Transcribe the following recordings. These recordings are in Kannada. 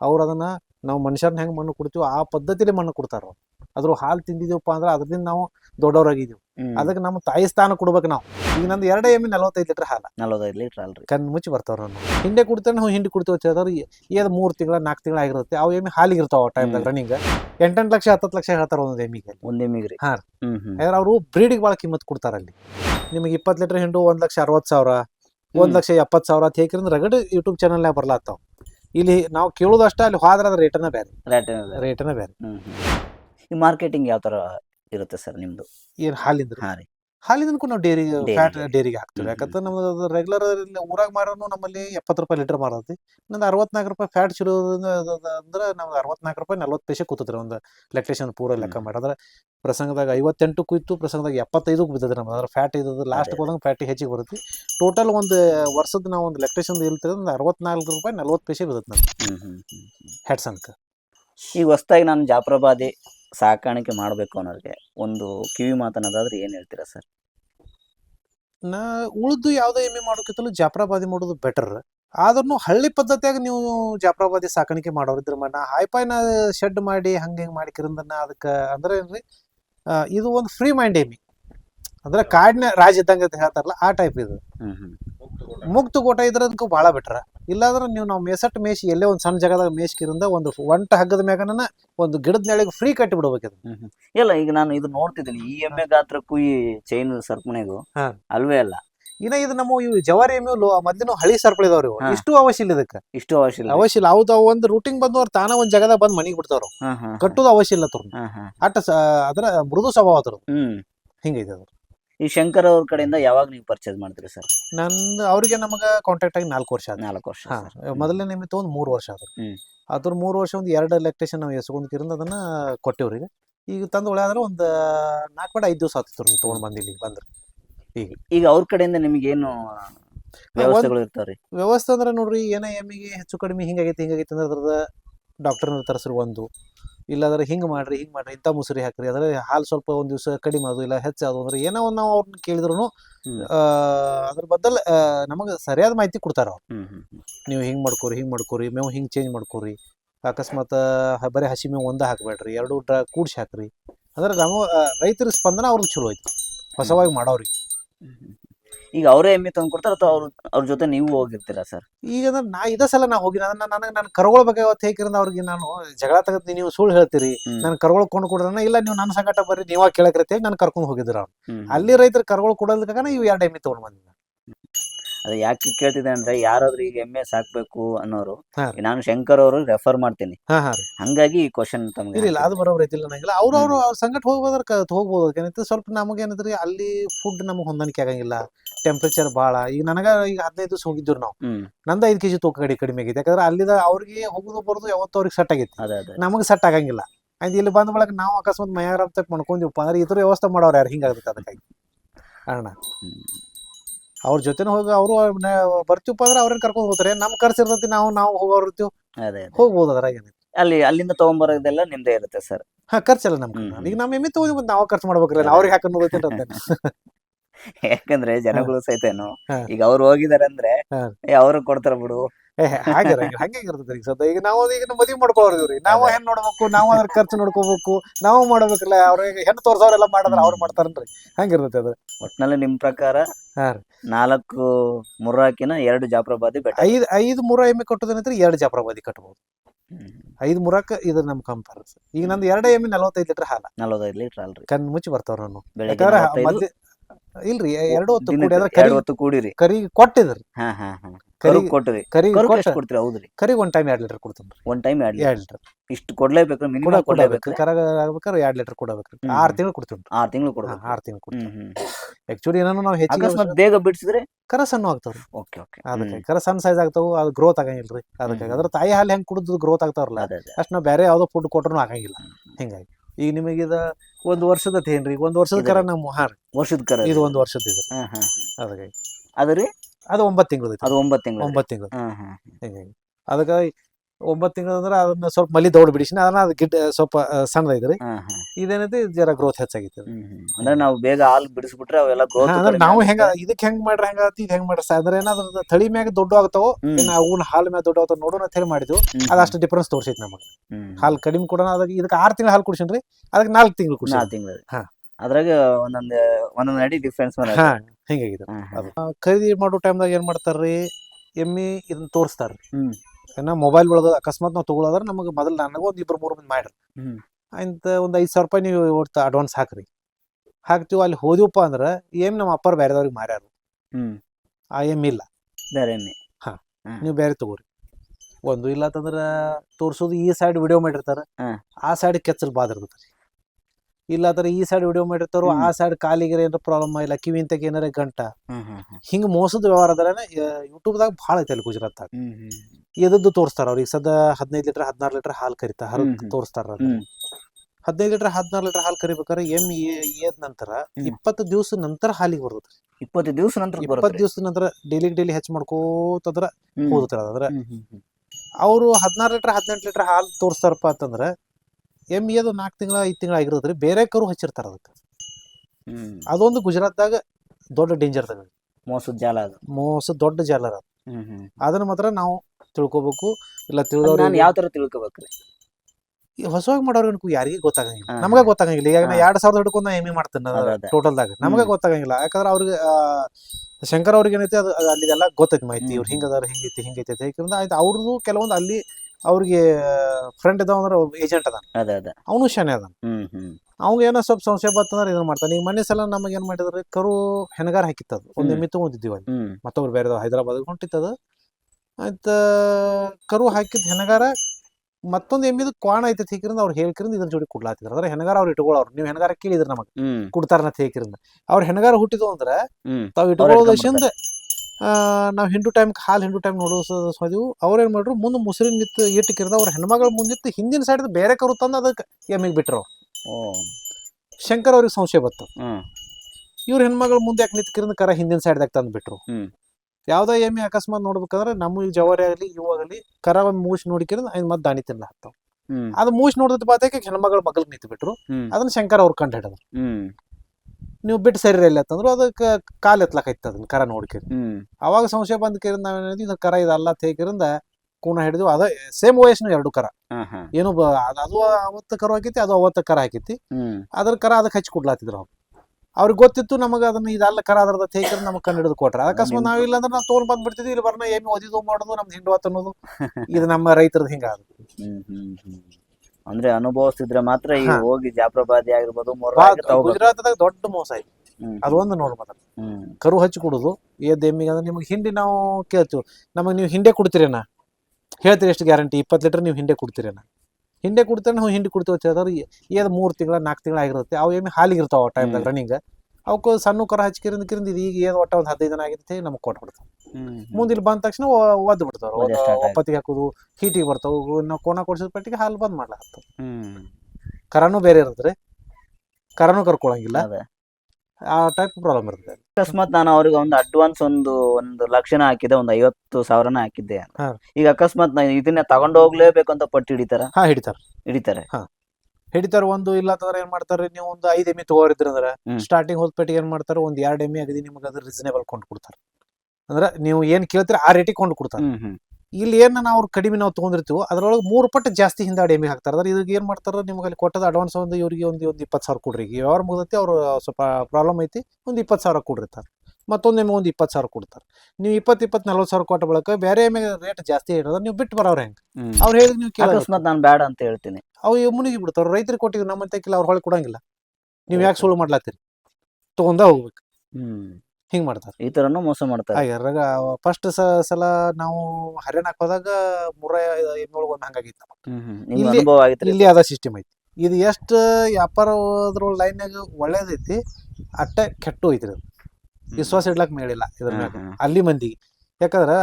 ಅವ್ರು ಅದನ್ನ ನಾವು ಮನುಷ್ಯರನ್ನ ಹೆಂಗ್ ಮಣ್ಣು ಕೊಡ್ತೀವೋ ಆ ಪದ್ಧತಿಲಿ ಮಣ್ಣು ಕೊಡ್ತಾರ ಅದ್ರ ಹಾಲು ತಿಂದಿದೀವಪ್ಪ ಅಂದ್ರೆ ಅದರಿಂದ ನಾವು ದೊಡ್ಡವರಾಗಿದ್ದೀವಿ ಅದಕ್ಕೆ ನಮ್ಮ ತಾಯಿ ಸ್ಥಾನ ಕೊಡ್ಬೇಕು ನಾವು. ಈಗ ನಂದು ಎರಡೇ ಎಮ್ಮಿ ನಲವತ್ತೈದು ಲೀಟರ್ ಹಾಲು. ನಲವತ್ತೈದು ಲೀಟರ್ ಅಲ್ರಿ ಕಣ್ಣು ಮುಚ್ಚಿ ಬರ್ತಾವ್ರ ಹಿಂದೆ ಕುಡ್ತೇನೆ ನಾವು ಹಿಂಡಿ ಕುಡ್ತೀವಿ ಅಂತ ಈ ಏದ್ ಮೂರು ತಿಂಗಳ ನಾಲ್ಕು ತಿಂಗಳ ಆಗಿರುತ್ತೆ. ಅವು ಎಮ್ಮಿ ಹಾಲಿಗೆ ಇರ್ತಾವ ಟೈಮ್ದಾಗ. ರನ್ನಿಂಗ್ ಎಂಟೆಂಟು ಲಕ್ಷ ಹತ್ತತ್ತು ಲಕ್ಷ ಹೇಳ್ತಾರ ಒಂದೊಂದು ಎಮ್ಮಿಗೆ ಒಂದ್ ರೀ. ಹಾ. ಯಾಕಂದ್ರೆ ಅವರು ಬ್ರೀಡಿಗೆ ಭಾಳ ಕಿಮ್ಮತ್ ಕೊಡ್ತಾರ ಅಲ್ಲಿ. ನಿಮಗೆ ಇಪ್ಪತ್ತು ಲೀಟರ್ ಹಿಂಡು ಒಂದ್ ಲಕ್ಷ ಅರವತ್ತು ಸಾವಿರ ಒಂದ್ ಲಕ್ಷ ಎಪ್ಪತ್ತು ಸಾವಿರ ಅಂತ ಹೇಗಿರಂದ್ರೆ ರಗಡ್ ಯೂಟ್ಯೂಬ್ ಚಾನಲ್ನಾಗ ಬರ್ಲಾತ್ತಾವ. ಇಲ್ಲಿ ನಾವು ಕೇಳೋದಷ್ಟ ಅಲ್ಲಿ ಹೋದ್ರೆ ಅದ್ರ ರೇಟನ ಬೇರೆ. ರೇಟ್ ರೇಟನ ಬೇರೆ. ಈ ಮಾರ್ಕೆಟಿಂಗ್ ಯಾವ ತರ ಇರುತ್ತೆ ಸರ್ ನಿಮ್ದು? ಏನ್ ಹಾಲಿಂದ ಹಾ ರೀ. ಹಾಲಿಂದಕ್ಕೂ ನಾವು ಡೇರಿ ಫ್ಯಾಟ್. ಡೇರಿಗೆ ಹಾಕ್ತೀವಿ. ಯಾಕಂದ್ರೆ ನಮ್ದು ರೆಗ್ಯುಲರ್ ಊರಾಗ ಮಾರೋನು ನಮ್ಮಲ್ಲಿ ಎಪ್ಪತ್ತು ರೂಪಾಯಿ ಲೀಟರ್ ಮಾರತಿ ನಂದು ಅರವತ್ನಾಲ್ಕು ರೂಪಾಯಿ ಫ್ಯಾಟ್ ಚಿರೋದ್ರಿಂದ ಅಂದ್ರೆ ನಮ್ಗೆ ಅರವತ್ನಾಲ್ಕು ರೂಪಾಯಿ ನಲ್ವತ್ತು ಪೈಸೆ ಕೂತದ್ರಿ ಒಂದು ಲೆಕ್ಟೇಷನ್ ಪೂರ ಲೆಕ್ಕ. ಮಾಡಿದ್ರೆ ಪ್ರಸಂಗದಾಗ ಐವತ್ತೆಂಟು ಕುಯ್ತು ಪ್ರಸಂಗದಾಗ ಎಪ್ಪತ್ತೈದಕ್ಕೆ ಬಿದ್ದದ್ರಿ ನಮ್ದು ಅದ್ರ ಫ್ಯಾಟ್ ಇದ್ದದ್ದು ಲಾಸ್ಟ್. ಹೋದಂಗೆ ಫ್ಯಾಟ್ ಹೆಚ್ಚಿಗೆ ಬರುತ್ತೆ ಟೋಟಲ್ ಒಂದು ವರ್ಷದ ನಾವು ಒಂದು ಲೆಕ್ಟೇಷನ್ ಒಂದು ಅರವತ್ನಾಲ್ಕು ರೂಪಾಯಿ ನಲ್ವತ್ತು ಪೈಸೆ ಬಿದ್ದದ್ ನಮ್ಗೆ ಹ್ಮ್ ಹ್ಮ್ ಹ್ಮ್ ಹ್ಮ್. ಹೆಡ್ಸ್ ಅನ್ಕ ಈಗ ಹೊಸ್ದಾಗಿ ನಾನು ಜಾಪ್ರಬಾದಿ ಸಾಕಾಣಿಕೆ ಮಾಡಬೇಕು ಅನ್ನೋರಿಗೆ ಒಂದು ಕಿವಿ ಮಾತನ್ನೋದಾದ್ರೆ ಏನು ಹೇಳ್ತೀರಾ ಸರ್? ನಾ ಉಳಿದು ಯಾವುದೇ ಎಮ್ಮೆ ಮಾಡೋಕ್ಕಿಂತಲೂ ಜಾಫ್ರಾಬಾದಿ ಮಾಡೋದು ಬೆಟರ್ ಆದ್ರೂ ಹಳ್ಳಿ ಪದ್ಧತಿಯಾಗ ನೀವು ಜಾಫ್ರಾಬಾದಿ ಸಾಕಾಣಿಕೆ ಮಾಡೋರಿದ್ರ ನಾ ಹೈಪಾಯ್ನ ಶೆಡ್ ಮಾಡಿ ಹಂಗೆ ಹಿಂಗೆ ಮಾಡಿಕಿರಂದನ್ನ ಅದಕ್ಕೆ ಅಂದ್ರೆ ಏನ್ರಿ? ಇದು ಒಂದು ಫ್ರೀ ಮೈಂಡ್ ಎಮ್ಮಿ ಅಂದ್ರೆ ಕಾಡಿನ ರಾಜ ಇದ್ದಂಗೆ ಅಂತ ಹೇಳ್ತಾರಲ್ಲ ಆ ಟೈಪ್ ಇದು. ಮುಕ್ತ ಕೋಟ ಇದ್ರೆ ಅದಕ್ಕೆ ಭಾಳ ಬೆಟ್ರ ಇಲ್ಲಾಂದ್ರೆ ನೀವು ನಾವು ಮೇಸಟ್ ಮೇಸಿ ಎಲ್ಲೇ ಒಂದು ಸಣ್ಣ ಜಾಗದಾಗ ಮೇಸ್ಕಿರಿಂದ ಒಂದು ಒಂಟ ಹಗ್ಗದ ಮ್ಯಾಗನ ಒಂದು ಗಿಡದ ನೆಳಿಗೆ ಫ್ರೀ ಕಟ್ಟಿ ಬಿಡ್ಬೇಕು ಇದು. ಇಲ್ಲ ಈಗ ನಾನು ಇದು ನೋಡ್ತಿದ್ದೀನಿ ಈ ಎಮ್ಮೆ ಗಾತ್ರಕ್ಕೂ ಈ ಚೈನ್ ಸರ್ಪಣೆಗೂ ಅಲ್ವೇ ಅಲ್ಲ. ಇನ್ನ ಇದು ನಮ್ಮ ಇವು ಜವಾರಿ ಎಮ್ಮೆಲು ಮೊದ್ಲಿನ ಹಳಿ ಸರ್ಪಳಿ ಇದಾವ್ರಿ ಇವು. ಹಾ. ಇಷ್ಟು ಅವಶ್ಯ ಇಲ್ಲ ಇದಕ್ಕೆ. ಇಷ್ಟು ಅವಶ್ಯ ಇಲ್ಲ. ಅವಶ್ಯ ಇಲ್ಲ. ಅವ್ದು ಅವು ಒಂದು ರೂಟಿಂಗ್ ಬಂದವ್ರು ತಾನ ಒಂದ್ ಜಾಗದಾಗ ಬಂದು ಮನಿಗೆ ಬಿಡ್ತಾವ್ರು. ಕಟ್ಟೋದು ಅವಶ್ಯ ಇಲ್ಲ ತೋರ್. ಅಟ್ಟ ಸ- ಅದ್ರ ಮೃದು ಸ್ವಭಾವ ಅದ್ರ ಹ್ಮ್. ಹಿಂಗೈತೆ ಅದ್ರ ಈ ಶಂಕರ್ ಅವ್ರ ಕಡೆಯಿಂದ ಯಾವಾಗ ನೀವು ಪರ್ಚೇಸ್ ಮಾಡ್ತೀರಿ ಸರ್ ನಂದು ಅವ್ರಿಗೆ ನಮಗ ಕಾಂಟ್ಯಾಕ್ಟ್ ಆಗಿ ನಾಲ್ಕು ವರ್ಷ ಆದ ನಾಲ್ಕು ವರ್ಷ ಹಾ. ಮೊದಲನೇ ನಿಮಿತ್ತ ಒಂದು ಮೂರು ವರ್ಷ ಆದ್ರು ಹ್ಮ್. ಅದ್ರ ಮೂರು ವರ್ಷ ಒಂದು ಎರಡು ಲೆಕ್ಟೇಶನ್ ನಾವು ಎಸ್ಕೊಂಡ್ ಕಿರಿಂದ ಅದನ್ನ ಕೊಟ್ಟಿವ್ರಿಗೆ ಈಗ ತಂದು ಒಳ್ಳೆ ಆದ್ರೆ ಒಂದು ನಾಲ್ಕು ಬೇಡ ಐದು ದಿವಸ ಆಗ್ತಿತ್ತು ತಗೊಂಡ್ ತೊಗೊಂಡ್ ಬಂದು ಇಲ್ಲಿಗೆ ಬಂದ್ರೆ. ಈಗ. ಅವ್ರ ಕಡೆಯಿಂದ ನಿಮಗೇನು ವ್ಯವಸ್ಥೆಗಳು ಇರ್ತಾವ್ರಿ? ವ್ಯವಸ್ಥೆ ಅಂದ್ರೆ ನೋಡ್ರಿ ಏನೇ ಎಮ್ಮಿಗೆ ಹೆಚ್ಚು ಕಡಿಮೆ ಹಿಂಗಾಗೈತಿ ಹಿಂಗಾಗೈತಿ ಅಂದ್ರೆ ಅದ್ರದ ಡಾಕ್ಟರ್ನ ತರಿಸ್ರಿ ಒಂದು. ಇಲ್ಲಾಂದ್ರೆ ಹಿಂಗೆ ಮಾಡ್ರಿ ಹಿಂಗೆ ಮಾಡ್ರಿ ಇಂಥ ಮುಸುರಿ ಹಾಕ್ರಿ ಅಂದ್ರೆ ಹಾಲು ಸ್ವಲ್ಪ ಒಂದು ದಿವಸ ಕಡಿಮೆ ಅದು ಇಲ್ಲ ಹೆಚ್ಚಾದು ಅಂದ್ರೆ ಏನೋ ಒಂದು ನಾವು ಅವ್ರನ್ನ ಕೇಳಿದ್ರು. ಅದ್ರ ಬದಲ್ ನಮಗೆ ಸರಿಯಾದ ಮಾಹಿತಿ ಕೊಡ್ತಾರ ಅವ್ರು. ನೀವು ಹಿಂಗೆ ಮಾಡ್ಕೋರಿ ಹಿಂಗೆ ಮಾಡ್ಕೋರಿ ಮೇವು ಹಿಂಗೆ ಚೇಂಜ್ ಮಾಡ್ಕೋರಿ ಅಕಸ್ಮಾತ್ ಬರೀ ಹಸಿ ಮೇವು ಒಂದ ಹಾಕ್ಬೇಡ್ರಿ ಎರಡು ಡ್ರಾ ಕೂಡ್ಸಿ ಹಾಕ್ರಿ ಅಂದ್ರೆ ನಮ್ಮ ರೈತರ ಸ್ಪಂದನ ಅವ್ರಿಗೆ ಚಲೋ ಐತಿ ಹೊಸವಾಗಿ ಮಾಡೋರಿಗೆ. ಈಗ ಅವರೇ ಎಮ್ಮೆ ತಂದು ಕೊಡ್ತಾರ ಅಥವಾ ಅವ್ರ ಅವ್ರ ಜೊತೆ ನೀವು ಹೋಗಿರ್ತೀರಾ ಸರ್? ಈಗ ಅಂದ್ರೆ ನಾ ಇದ ಸಲ ನಾ ಹೋಗಿ ನನ್ನ ನನಗೆ ನಾನು ಕರುಗಳ ಬಗ್ಗೆ ಅವತ್ತು ಹೇಗಿರಿಂದ ಅವ್ರಿಗೆ ನಾನು ಜಗಳ ತಗದ್ ನೀವು ಸುಳ್ಳು ಹೇಳ್ತೀರಿ. ಹ್ಮ್. ನಾನು ಕರ್ಗೊಳ್ ಕೊಂಡು ಕೊಡ್ರನ ಇಲ್ಲ ನೀವು ನನ್ನ ಸಂಗಟ ಬರ್ರಿ ನೀವ ಕೇಳಕ್ರತೆ ನಾನು ಕರ್ಕೊಂಡು ಹೋಗಿದ್ರು ಹ್ಮ್. ಅಲ್ಲಿ ರೈತರು ಕರುಗಳು ಕೊಡೋದಕ್ಕಾಗ ಇವು ಎರಡು ಎಮ್ಮೆ ತಗೊಂಡ್ ಬಂದಿದ್ದೆ ಅದು ಯಾಕೆ ಕೇಳ್ತಿದ್ದೆ ಅಂದ್ರೆ ಯಾರಾದ್ರೂ ಈಗ ಎಮ್ಮೆ ಸಾಕ್ಬೇಕು ಅನ್ನೋರು ಹಾ. ನಾನು ಶಂಕರ್ ಅವರು ರೆಫರ್ ಮಾಡ್ತೀನಿ. ಹಾ ಹಾ ರೀ. ಹಂಗಾಗಿ ಈ ಕ್ವಶನ್ ತಮ್ಗೆ ಇಲ್ಲ ಅದು ಬರೋಬ್ರ ಐತಿಲ್ಲ ನಂಗಿಲ್ಲ ಅವ್ರು ಅವ್ರು ಅವ್ರ ಸಂಗಟ ಹೋಗ್ಬೋದ್ರ ಹೋಗ್ಬೋದು. ಏನೈತಿ ಸ್ವಲ್ಪ ನಮಗೆ ಏನೈತ್ರಿ ಅಲ್ಲಿ ಫುಡ್ ನಮಗೆ ಹೊಂದಾಣಿಕೆ ಆಗಂಗಿಲ್ಲ. ಟೆಂಪ್ರೇಚರ್ ಭಾಳ ಈಗ ನನಗ ಈಗ ಹದಿನೈದು ದಿವಸ ಹೋಗಿದ್ರು ನಾವು. ಹ್ಮ್. ನಂದು ಐದು ಕೆಜಿ ತೂಕ ಕಡಿ ಕಡಿಮೆ ಆಗೈತೆ. ಯಾಕಂದ್ರೆ ಅಲ್ಲಿದ ಅವ್ರಿಗೆ ಹೋಗುದು ಬರೋದು ಯಾವತ್ತೂ ಅವ್ರಿಗೆ ಸೆಟ್ ಆಗೈತಿ. ಅದೇ ಅದೇ. ನಮಗೆ ಸೆಟ್ ಆಗಂಗಿಲ್ಲ. ಆಯ್ತು ಇಲ್ಲಿ ಬಂದ ಬಳಕ ನಾವು ಅಕಸ್ಮಾತ್ ತಕ್ಕ ಮಾಡ್ಕೊಂಡಿವಪ್ಪ ಅಂದ್ರೆ ಇದ್ರ ವ್ಯವಸ್ಥೆ ಮಾಡೋರು ಯಾರು? ಹಿಂಗಾಗುತ್ತೆ ಅದಕ್ಕಾಗಿ. ಅಣ್ಣ. ಹ್ಮ್. ಅವ್ರ ಜೊತೆನ ಹೋಗಿ ಅವರು ಬರ್ತೀವಪ್ಪ ಅಂದ್ರೆ ಅವ್ರೇನ್ ಕರ್ಕೊಂಡು ಹೋಗ್ತಾರೆ. ನಮ್ ಖರ್ಚು ಇರ್ತೈತಿ ನಾವು ನಾವು ಹೋಗೋರ್ತೀವಿ ಅದೇ ಅದೇ. ಹೋಗ್ಬೋದು ಅದ್ರಾಗ. ಏನೈತಿ ಅಲ್ಲಿ ಅಲ್ಲಿಂದ ತಗೊಂಬರೋದೆಲ್ಲ ನಿಮ್ದೇ ಇರುತ್ತೆ ಸರ್. ಹಾ ಖರ್ಚಲ್ಲ ನಮ್ ಹ್ಮ್. ಈಗ ನಮ್ಮ ಎಮ್ಮೆ ತಗೋದಿ ಬಂದು ನಾವು ಖರ್ಚು ಮಾಡ್ಬೇಕ್ರಲ್ಲ ಅವ್ರಿಗೆ ಹಾಕೊಂಡು ಹೋಗ್ತೀನಿ ಅಂತ ಯಾಕಂದ್ರೆ ಜನಗಳು ಸಹಿತನು. ಹಾ. ಈಗ ಅವ್ರು ಹೋಗಿದಾರೆ ಅಂದ್ರೆ ಹಾ. ಏ ಅವ್ರು ಕೊಡ್ತಾರ ಬಿಡು. ಹಾಗೆ ಇರಂಗಿಲ್ಲ, ಹಂಗೆ ಇರ್ತೈತಿ ಈಗ ಸದ್ಯ. ಈಗ ನಾವು ಈಗ ಮದುವೆ ಮಾಡ್ಕೊಳ್ಳೋರ್ತೀವ್ರಿ ನಾವು ಅದೇ. ನೋಡ್ಬೇಕು ನಾವು ಅದ್ರ ಖರ್ಚು ನೋಡ್ಕೋಬೇಕು ನಾವು ಮಾಡ್ಬೇಕಲ್ಲ. ಅವ್ರಿಗೆ ಹೆಣ್ಣು ತೋರ್ಸೋರೆಲ್ಲ ಮಾಡಿದ್ರೆ ಅವ್ರು ಮಾಡ್ತಾರನ್ರಿ? ಹಂಗಿರ್ತೈತಿ ಅದು. ಒಟ್ನಲ್ಲಿ ನಿಮ್ ಪ್ರಕಾರ ಹಾ ರೀ. ನಾಲ್ಕು ಮುರ್ರಾಕಿನ ಎರಡು ಜಾಫ್ರಾಬಾದಿ ಬೆಟ್ಟ. ಐದ್ ಐದು ಮೂರ ಎಮ್ಮೆ ಕಟ್ಟೋದೇನಂದ್ರೆ ಎರಡು ಜಾಫ್ರಾಬಾದಿ ಕಟ್ಬೋದು. ಐದು ಮುರಕ್ಕ ಇದು ನಮ್ ಕಂಪೇರ್. ಈಗ ನಂದು ಎರಡು ಎಮ್ಮೆ ನಲವತ್ತೈದು ಲೀಟರ್ ಹಾಲ. ನಲವತ್ತೈದು ಲೀಟರ್ ಅಲ್ರಿ ಕಣ್ಣು ಮುಚ್ಚಿ ಬರ್ತಾವ ನಾನು. ಬೆಳಗ್ಗೆ ಯಾಕಂದ್ರೆ ನಲವತ್ತೈದು, ಮಧ್ಯ ಇಲ್ರಿ ಎರಡು ಹೊತ್ತು ದಿನಕ್ಕೆ ಕೂಡಿ ಅದ್ರ ಕರಿ ಎರಡು ಹೊತ್ತು ಕೂಡಿರಿ. ಕರಿ ಕೊಟ್ಟಿದ್ರಿ. ಹಾ ಹಾ ಹಾ. ಕರಿ ಕೊಟ್ರಿ. ಕರಿ ಕರು ಕೊಟ್ಟ ಎಷ್ಟು ಕೊಡ್ತೀರಿ? ಹೌದ್ರಿ. ಕರಿ ಒಂದ್ ಟೈಮ್ ಎರಡ್ ಲೀಟರ್ ಕೊಡ್ತೀನಿ ಒಂದ್ ಟೈಮ್ ಎರಡು ಎರಡ್ ಲೀಟರ್ ಇಷ್ಟು ಕೊಡ್ಲೇಬೇಕು ಕೂಡ ಮಿನಿಮಮ್ ಕೊಡಬೇಕು ಕೊಡ್ಲೇಬೇಕು. ಕರಗ ಆಗ್ಬೇಕಾದ್ರೆ ಎರಡ್ ಲೀಟರ್ ಕೊಡಬೇಕ್ರಿ ಹ್ಮ್. ಆರ್ ತಿಂಗಳು ಕೊಡ್ತೀನಿ ಆರ್ ತಿಂಗಳು ಕೊಡ್ಬೇಕು. ಆರ್ ತಿಂಗಳು ಕೊಡ್ತೀನಿ ಹ್ಮ್ ಹ್ಮ್ ಆಕ್ಚುಲಿ ಏನೋ ನಾವು ಹೆಚ್ಚಿಗೆ ಬೇಗ ಬಿಡಿಸಿದ್ರೆ ಕರ ಸಣ್ಣ ಆಗ್ತಾವ್ರಿ. Okay okay. ಅದಕ್ಕೆ ಕರ ಸಣ್ಣ ಸೈಜ್ ಆಗ್ತಾವು ಅದು ಗ್ರೋತ್ ಆಗಂಗಿಲ್ರಿ ಅದಕ್ಕೆ ಹ್ಮ್. ಅದ್ರ ತಾಯಿ ಹಾಲು ಹೆಂಗ್ ಕುಡಿದು ಗ್ರೋತ್ ಆಗ್ತಾವ್ರಲ್ಲ ಅಷ್ಟ ನಾವು ಬೇರೆ ಯಾವ್ದೋ ಫುಡ್ ಕೊಟ್ರು ಆಗಂಗಿಲ್ಲ. ಹಿಂಗಾಗಿ ಈಗ ನಿಮಗೆ ಇದ ಒಂದ್ ವರ್ಷದ ಏನ್ರಿ? ಈಗ ಒಂದ್ ವರ್ಷದ ಕರ ನಮ್ಮ ಹಾ ವರ್ಷದ ಕರ ಇದು ಒಂದ್ ವರ್ಷದ ಇದು ಅದಕ್ಕೆ ಅದ್ರಿ? ಅದು ಒಂಬತ್ತು ತಿಂಗಳು ಅದು ಒಂಬತ್ತು ತಿಂಗಳು ಒಂಬತ್ತು ತಿಂಗಳು ಹಿಂಗಾಗಿ ಅದಕ್ಕೆ ಒಂಬತ್ತು ತಿಂಗಳು ಅಂದ್ರೆ ಅದನ್ನ ಸ್ವಲ್ಪ ಮಲ್ಲಿ ದೌಡ್ ಬಿಡಿಸಿನ ಅದನ್ನ ಅದು ಗಿಡ್ ಸ್ವಲ್ಪ ಸಣ್ಣದೈತ್ರಿ ಇದೇನೈತಿ ಜರ ಗ್ರೋತ್ ಹೆಚ್ಚಾಗಿತ್ತು. ಅಂದ್ರೆ ನಾವು ಬೇಗ ಹಾಲು ಬಿಡಿಸ್ಬಿಟ್ರೆ ಅವೆಲ್ಲ ಗ್ರೋತ್ ನಾವು ಹೆಂಗ ಇದಕ್ಕೆ ಹೆಂಗ್ ಮಾಡ್ರಿ ಹೆಂಗ ಆತಿ ಹೆಂಗ್ ಮಾಡ್ರಿ ಅಂದ್ರೆ ಏನಾದ್ರ ತಳಿ ಮ್ಯಾಗ ದೊಡ್ಡ ಆಗ್ತಾವ ಇನ್ನ ಹಾಲು ಮ್ಯಾಗ ದೊಡ್ಡ ಆಗ್ತಾವ ನೋಡೋಣ ಅಂತ ಹೇಳಿ ಮಾಡಿದ್ವು. ಅದಷ್ಟು ಡಿಫರೆನ್ಸ್ ಡಿಫ್ರೆನ್ಸ್ ತೋರ್ಸೈತಿ ನಮಗೆ. ಹಾಲು ಕಡಿಮೆ ಕೊಡೋಣ ಅದಕ್ಕೆ ಇದಕ್ಕೆ ಆರ್ ತಿಂಗಳು ಹಾಲು ಕುಡಿಸಿನ್ರಿ ಅದಕ್ಕೆ ನಾಲ್ಕು ತಿಂಗಳು ಕುಡಿಸಿ ನಾಲ್ಕು ತಿಂಗಳು. ಹಾ. ಅದ್ರಾಗ ಒಂದೊಂದ್ ಒಂದೊಂದ್ ಅಡಿ ಡಿಫ್ರೆನ್ಸ್ ಹಾ ಹಿಂಗಾಗಿದೆ. ಅದು. ಆ, ಖರೀದಿ ಮಾಡೋ ಟೈಮ್ದಾಗ ಏನ್ ಮಾಡ್ತಾರ್ರಿ? ಎಮ್ಮಿ ಇದನ್ನ ತೋರಿಸ್ತಾರ್ರಿ. ಹ್ಮ್. ಏನ ಮೊಬೈಲ್ ಒಳಗ ಅಕಸ್ಮಾತ್ ನಾವು ತಗೊಳೋದ್ರ ನಮಗೆ ಮೊದಲು ನನಗ ಒಂದ್ ಇಬ್ರು ಮೂರು ಮಂದಿ ಮಾಡ್ರಿ. ಹ್ಮ್. ಅಂತ ಒಂದ್ ಐದ್ ಸಾವಿರ ರೂಪಾಯಿ ನೀವು ಒಟ್ಟು ಅಡ್ವಾನ್ಸ್ ಹಾಕ್ರಿ. ಹಾಕ್ತಿವಿ ಅಲ್ಲಿ ಹೋದಿವಪ್ಪ ಅಂದ್ರ ಏಮ್ ನಮ್ಮ ಅಪ್ಪರ್ ಬೇರೆದವ್ರಿಗೆ ಮಾರ್ಯಾರು. ಹ್ಮ್. ಆ ಏಮ್ ಇಲ್ಲ. ಬೇರೆ ಹಾ ನೀವು ಬೇರೆ ತಗೋರಿ. ಒಂದು ಇಲ್ಲ ಅಂತಂದ್ರ ತೋರ್ಸೋದು ಈ ಸೈಡ್ ವಿಡಿಯೋ ಮಾಡಿರ್ತಾರ. ಹಾ. ಆ ಸೈಡ್ ಕೆಚ್ಚಲ್ ಬಾದ್ ಇರ್ತೈತಿ ಇಲ್ಲ ಅಂದ್ರೆ ಈ ಸೈಡ್ ವಿಡಿಯೋ ಮಾಡಿರ್ತಾರೋ ಆ ಸೈಡ್ ಕಾಲಿಗೆ ಏನಾರ ಪ್ರಾಬ್ಲಮ್ ಇಲ್ಲ ಕಿವಿಂತಕ್ಕೆ ಏನಾರ ಗಂಟ ಹಿಂಗ ಮೋಸದ ವ್ಯವಹಾರ ಅದ್ರನ ಯೂಟ್ಯೂಬ್ದಾಗ ಭಾಳ ಐತೆ ಅಲ್ಲಿ ಗುಜರಾತ್ ಎದದ್ದು ತೋರಿಸ್ತಾರ ಅವ್ರಿಗೆ ಸದ ಹದಿನೈದು ಲೀಟರ್ ಹದಿನಾರು ಲೀಟರ್ ಹಾಲು ಕರಿತಾ ಹರ. ತೋರಿಸ್ತಾರ. ಹದಿನೈದು ಲೀಟರ್ ಹದಿನಾರು ಲೀಟರ್ ಹಾಲು ಕರಿಬೇಕಾದ್ರೆ ಎಂ ಏದ್ ನಂತರ. ಇಪ್ಪತ್ತು ದಿವಸ ನಂತರ ಹಾಲಿಗೆ ಬರ್ತದೆ ಇಪ್ಪತ್ತು ದಿವಸ ನಂತರ ಇಪ್ಪತ್ತು ದಿವಸ ನಂತರ ಡೈಲಿ ಡೈಲಿ ಹೆಚ್ಚು ಮಾಡ್ಕೋತಂದ್ರ. ಹೋಗ್ತಾರ ಅದ್ರ. ಅವರು ಹದಿನಾರು ಲೀಟರ್ ಹದಿನೆಂಟು ಲೀಟರ್ ಹಾಲು ತೋರಿಸ್ತಾರಪ್ಪ ಅಂತಂದ್ರ ಎಮ್ಮಿ ಅದು ನಾಲ್ಕು ತಿಂಗಳ ಐದು ತಿಂಗಳ ಆಗಿರೋದ್ರಿ ಬೇರೆ ಕರು ಹಚ್ಚಿರ್ತಾರ ಅದಕ್ಕೆ. ಅದೊಂದು ಗುಜರಾತ್ದಾಗ ದೊಡ್ಡ ಡೇಂಜರ್ ತಗ ಮೋಸದ ಜಾಲ ಅದು. ಮೋಸ ದೊಡ್ಡ ಜಾಲ ಅದು. ಅದನ್ನ ಮಾತ್ರ ನಾವು ತಿಳ್ಕೊಬೇಕು ಇಲ್ಲ ನಾನು ಯಾವ ತರ ತಿಳ್ಕೊಬೇಕ್ರಿ? ಈ ಹೊಸವಾಗಿ ಮಾಡೋರ್ಗು ಯಾರಿಗೆ ಗೊತ್ತಾಗಂಗಿಲ್ಲ. ನಮಗ ಗೊತ್ತಾಗಂಗಿಲ್ಲ. ಈಗ ನಾ. ಎರಡ್ ಸಾವಿರದ ಹಿಡ್ಕೊಂಡು ಎಂ ಎಮ್ಮಿ ಮಾಡ್ತೇನೆ ಅದೇ, ಅದೇ. ಟೋಟಲ್ದಾಗ ನಮಗ ಗೊತ್ತಾಗಂಗಿಲ್ಲ. ಯಾಕಂದ್ರೆ ಅವ್ರಿಗೆ ಶಂಕರ್ ಅವ್ರಿಗೆ ಏನೈತಿ ಅದು ಅಲ್ಲಿ ಅಲ್ಲಿದೆಲ್ಲ ಗೊತ್ತೈತಿ ಮಾಹಿತಿ. ಇವ್ರು ಹಿಂಗದಾರ ಹಿಂಗೈತಿ ಹಿಂಗೈತಿ ಅಂತ ಯಾಕಂದ್ರೆ ಆಯ್ತು. ಅವ್ರದ್ದು ಕೆಲವೊಂದು ಅಲ್ಲಿ ಅವ್ರಿಗೆ ಫ್ರೆಂಡ್ ಇದಾವ ಅಂದ್ರೆ ಏಜೆಂಟ್ ಅದ ಅದೇ ಅದೇ. ಅವನು ಶನಿ ಅದ ಹ್ಮ್ ಹ್ಮ್. ಅವ್ಗೆ ಏನೋ ಸ್ವಲ್ಪ ಸಂಶಯ ಬರ್ತಂದ್ರೆ ಇದನ್ನ ಮಾಡ್ತಾನೆ. ಈಗ ಮನೆ ಸಲ ನಮಗೆ ಏನ್ ಮಾಡಿದ್ರಿ ಕರು ಹೆಣಗಾರ ಹಾಕಿತ್ತದು. ಒಂದ್ ನಿಮಿತ್ತ ಎಮ್ಮಿ ತಗೊಂಡಿದ್ದೀವಿ ಅಲ್ಲಿ. ಹ್ಮ್. ಮತ್ತೊಬ್ರು ಬೇರೆ ಹೈದರಾಬಾದ್ ಹೊಂಟಿತ್ತದ. ಆಯ್ತ ಕರು ಹಾಕಿದ್ ಹೆಣಗಾರ ಮತ್ತೊಂದು ಎಮ್ಮಿದು ಕ್ವಾಣ ಐತೆ ಹೇಕಿರಿಂದ ಅವ್ರು ಹೇಳ್ಕಿರಿಂದ ಇದ್ರ ಜೋಡಿ ಕೊಡ್ಲಾತಿದ್ರ. ಅಂದ್ರೆ ಹೆಣಗಾರ ಅವ್ರು ಇಟ್ಕೊಳ್ಳೋರು ನೀವು ಹೆಣಗಾರ ಕೇಳಿದ್ರ ನಮಗೆ. ಹ್ಮ್. ಕೊಡ್ತಾರ ಹೇಕಿರಿಂದ ಅವ್ರ ಹೆಣಗಾರ ಹುಟ್ಟಿದ್ವು ಅಂದ್ರೆ ಹ್ಮ್. ತಾವು ಇಟ್ಕೊಳ್ಳೋದಶಿಂದ ನಾವು ಹಿಂಡು ಟೈಮ್ ಹಾಲು ಹಿಂಡು ಟೈಮ್ ನೋಡೋದು ಅವ್ರು ಏನು ಮಾಡ್ರು ಮುಂದೆ ಮುಸ್ರಿ ನಿಂತು ಇಟ್ಟಿಕಿರಿಂದ ಅವ್ರ ಹೆಣ್ಮಗಳು ಮುಂದಿತ್ತು ಹಿಂದಿನ ಸೈಡ್ ಬೇರೆ ಕರು ತಂದು ಅದಕ್ಕೆ ಎಮ್ಮಿಗೆ ಬಿಟ್ರು. ಶಂಕರ್ ಅವ್ರಿಗೆ ಸಂಶಯ ಬತ್ತು ಇವ್ರ ಹೆಣ್ಮಗಳು ಮುಂದೆ ಯಾಕೆ ನಿಂತ್ಕಿರಿಂದ ಕರ ಹಿಂದಿನ ಸೈಡ್ದಾಗ ತಂದು ಬಿಟ್ರು. ಯಾವುದೋ ಎಮ್ಮೆ ಅಕಸ್ಮಾತ್ ನೋಡ್ಬೇಕಂದ್ರೆ ನಮ್ಮ ಈ ಜವಾರಿ ಆಗಲಿ ಇವಾಗಲಿ ಕರ ಒಂದು ನೋಡಿ ನೋಡಿಕಿರಿಂದ ಅದ್ ಮತ್ತೆ ದಾಣಿ ತಿನ್ನ ಹಾಕ್ತಾವ ಹ್ಮ್. ಅದು ಮೂಸಿ ನೋಡಿದ ಬಾತಕ್ಕೆ ಹೆಣ್ಮಗಳ ಮಗಲ್ ನಿಂತು ಬಿಟ್ರು ಅದನ್ನ ಶಂಕರ್ ಅವ್ರು ಕಂಡು ಹಿಡಿದ್ರು ನೀವು ಬಿಟ್ಟು ಸರಿ ಇಲ್ಲ ಅಂತಂದ್ರು ಅದಕ್ಕೆ ಕಾಲ್ ಎತ್ಲಾಕೈತೆ ಅದನ್ನ ಕರ ನೋಡ್ಕಿರಿ ಹ್ಮ್. ಅವಾಗ ಸಂಶಯ ಬಂದ ಕೇರಿಂದ ನಾವೇನಿದ್ವಿ ಇದು ಕರ ಇದಲ್ಲ ತೇಕಿರಿಂದ ಕೂಣ ಹಿಡಿದು ಅದ ಸೇಮ್ ವಯಸ್ಸಿನ ಎರಡು ಕರ. ಏನು ಅದ್- ಅವತ್ತ ಕರ ಹಾಕೈತಿ ಅದು ಅವತ್ತ ಕರ ಹಾಕೈತಿ ಅದ್ರ ಕರ ಅದಕ್ಕೆ ಹಚ್ಚಿ ಕೊಡ್ಲಾತಿದ್ರು ಅವ್ರು. ಅವ್ರಿಗೆ ಗೊತ್ತಿತ್ತು ನಮಗೆ ಅದನ್ನ ಇದಲ್ಲ ಕರ ಅದ್ರದ ತೇಕಿರ ನಮಗೆ ಕಂಡು ಹಿಡಿದು ಕೊಟ್ರ. ಅಕಸ್ಮಾತ್ ನಾವಿಲ್ಲ ಅಂದ್ರೆ ನಾವು ತೊಗೊಂಡ್ ಬಂದ್ಬಿಡ್ತಿದ್ವಿ ಇಲ್ಲಿ ಬರ್ನ ಏಮಿ ಓದಿದ್ದು ಮಾಡೋದು ನಮ್ದು ಹಿಂಡುವತ್ ಅನ್ನೋದು ಇದು ನಮ್ಮ ರೈತರದ್ದು ಹಿಂಗ ಹ್ಮ್ ಹ್ಮ್ ಹ್ಮ್. ಅಂದ್ರೆ ಅನುಭವಿಸಿದ್ರೆ ಮಾತ್ರ ಈ ಹೋಗಿ ಜಾಪ್ರಬಾದಿ ಆಗಿರ್ಬೋದು ಗುಜರಾತದಾಗ ದೊಡ್ಡ ಮೋಸ ಐತಿ ಅದೊಂದು ನೋಡ್ಬೋದು ಕರು ಹಚ್ಚಿ ಕೊಡುದು ಏದ್ ಎಮ್ಮಿಗೆ ಅಂದ್ರೆ ನಿಮ್ಗೆ ಹಿಂಡಿ ನಾವು ಕೇಳ್ತೀವಿ. ನಮಗೆ ನೀವು ಹಿಂಡೆ ಕೊಡ್ತೀರೇನ? ಹೇಳ್ತೀರಿ ಎಷ್ಟು ಗ್ಯಾರಂಟಿ? ಇಪ್ಪತ್ತು ಲೀಟರ್ ನೀವು ಹಿಂಡೆ ಕೊಡ್ತೀರೇನ? ಹಿಂಡೆ ಕೊಡ್ತಾರೆ ನಾವು ಹಿಂಡಿ ಕೊಡ್ತೀವಿ ಅಂತ ಹೇಳಿದ್ರೆ ಏದ್ ಮೂರು ತಿಂಗಳ ನಾಲ್ಕು ತಿಂಗಳ ಆಗಿರುತ್ತೆ. ಅವು ಏಮಿ ಹಾಲಿಗೆ ಇರ್ತಾವ ಟೈಮ್ದಾಗ ಹ್ಮ್. ರನ್ನಿಂಗ್ ಅವಕ್ಕೆ ಸಣ್ಣ ಕರ ಹಚ್ಚಿ ಕಿರಿಂದ ಕಿರಿಂದ ಇದು ಈಗ ಏನು ಒಟ್ಟ ಒಂದು ಹದಿನೈದು ದಿನ ಆಗಿರುತ್ತೆ ನಮಗೆ ಕೊಟ್ಬಿಡ್ತಾವೆ ಮುಂದೆ ಇಲ್ಲಿ ಬಂದ ತಕ್ಷಣ ಒದ್ದು ಆಗಿ. ಒಪ್ಪತ್ತಿಗೆ ಹಾಕೋದು ಹೀಟಿಗೆ ಬರ್ತಾವ. ನಾವು ಕೋಣ ಕೊಡ್ಸಿದ ಪಟ್ಟಿಗೆ ಹಾಲು ಬಂದ್ ಹ್ಮ್. ಕರನೂ ಬೇರೆ ಇರುತ್ತೆ ಕರನೂ ಕರ್ಕೊಳಂಗಿಲ್ಲ. ಆ ಟೈಪ್ ಪ್ರಾಬ್ಲಮ್ ಇರುತ್ತೆ ಅಕಸ್ಮಾತ್ ನಾನು ಅವ್ರಿಗೆ ಒಂದು ಅಡ್ವಾನ್ಸ್ ಒಂದು ಒಂದು ಲಕ್ಷನ ಹಾಕಿದ್ದೆ ಒಂದು ಐವತ್ತು ಸಾವಿರನ ಹಾಕಿದ್ದೆ. ಈಗ ಅಕಸ್ಮಾತ್ ನಾನು ಇದನ್ನ ತಗೊಂಡು ಹೋಗ್ಲೇಬೇಕು ಅಂತ ಪಟ್ಟಿ ಹಿಡಿತಾರ? ಹಾ ಹಿಡಿತಾರ. ಹಿಡಿತಾರೆ. ಹಿಡಿತಾರ ಒಂದು ಇಲ್ಲ ಅಂತಂದ್ರೆ ಏನ್ ಮಾಡ್ತಾರೆ? ನೀವು ಒಂದು ಐದ್ ಎಮ್ಮಿ ತಗೋರಿದ್ರಿ ಅಂದ್ರೆ ಹ್ಮ್. ಸ್ಟಾರ್ಟಿಂಗ್ ಹೋದ್ಪಟ್ಟಿಗೆ ಏನ್ ಮಾಡ್ತಾರೆ? ಒಂದ್ ಎರಡ್ ಎಮ್ಮಿ ಅಗದಿ ನಿಮ್ಗೆ ಅದು ರೀಸನೇಬಲ್ ಕೊಂಡು ಕೊಡ್ತಾರೆ. ಅಂದ್ರೆ ನೀವು ಏನ್ ಕೇಳ್ತೀರ ಆ ರೇಟಿಗೆ ಕೊಂಡು ಕೊಡ್ತಾರೆ. ಹ್ಮ್ ಹ್ಮ್. ಇಲ್ಲಿ ಏನ್ ನಾವು ಅವ್ರು ಕಡಿಮೆ ನಾವು ತಗೊಂಡಿರ್ತೀವೋ ಅದ್ರೊಳಗೆ ಮೂರು ಪಟ್ಟು ಜಾಸ್ತಿ ಹಿಂದಾಡಿ ಎಮ್ಮಿ ಹಾಕ್ತಾರೆ. ಅದ್ರ ಇದಕ್ಕೆ ಏನ್ ಮಾಡ್ತಾರೆ? ನಿಮ್ಗೆ ಅಲ್ಲಿ ಕೊಟ್ಟದ ಅಡ್ವಾನ್ಸ್ ಒಂದು ಇವ್ರಿಗೆ ಒಂದು ಒಂದು ಇಪ್ಪತ್ತು ಸಾವಿರ ಕೊಡ್ರಿ. ಈಗ ವ್ಯವಹಾರ ಮುಗ್ದೈತಿ ಅವ್ರು ಸ್ವಲ್ಪ ಪ್ರಾಬ್ಲಮ್ ಐತಿ ಒಂದು ಇಪ್ಪತ್ತು ಸಾವಿರ ಕೊಡಿರ್ತಾರೆ ಮತ್ತೊಂದು ನಿಮಗೆ ಒಂದು ಇಪ್ಪತ್ತು ಸಾವಿರ ಕೊಡ್ತಾರೆ. ನೀವು ಇಪ್ಪತ್ತು ಇಪ್ಪತ್ತು ನಲ್ವತ್ತು ಸಾವಿರ ಕೊಟ್ಟ ಬಳಿಕ ಬೇರೆ ಮೇಲೆ ರೇಟ್ ಜಾಸ್ತಿ ಇರೋದು ನೀವು ಬಿಟ್ಟು ಬರೋರು ಹೆಂಗೆ? ಅವ್ರು ಹೇಳಿದ್ರೆ ನೀವು ಕೇಳಿ ನಾನು ಬೇಡ ಅಂತ ಹೇಳ್ತೀನಿ. ಅವು ಮುನಿಗಿ ಬಿಡ್ತಾರೆ ರೈತರಿಗೆ ಕೊಟ್ಟಿವಿ ನಮ್ಮಂತಕ್ಕಿಲ್ಲ ಅವ್ರು ಹೊಳೆ ಕೊಡಂಗಿಲ್ಲ. ನೀವು ಯಾಕೆ ಸುಳ್ಳು ಮಾಡ್ಲಾತ್ತೀರಿ? ತೊಗೊಂಡ ಹೋಗ್ಬೇಕು. ಹ್ಮ್. ಹಿಂಗ್ ಮಾಡ್ತಾರೆ. ಈ ತರನು ಮೋಸ ಮಾಡ್ತಾರೆ. ಫಸ್ಟ್ ಸಲ ನಾವು ಹರ್ಯಾಣಕ್ಕೆ ಹೋದಾಗ ಮೂರ ಎಮ್ಮೆ ಒಂದು ಹಂಗಾಗಿತ್ತು ನಮಗೆ. ಇಲ್ಲಿ- ಅದ ಸಿಸ್ಟಮ್ ಐತಿ. ಇದು ಎಷ್ಟು ವ್ಯಾಪಾರ ಲೈನ್ ಲೈನ್ಯಾಗ ಒಳ್ಳೇದೈತಿ ಅಟ್ಟ ಕೆಟ್ಟು ಅದು. ವಿಶ್ವಾಸ ಇಡ್ಲಕ್ ಮೇಳಿಲ್ಲ ಇದ್ರ ಮ್ಯಾಗ. ಅಲ್ಲಿ ಮಂದಿಗೆ ಯಾಕಂದ್ರ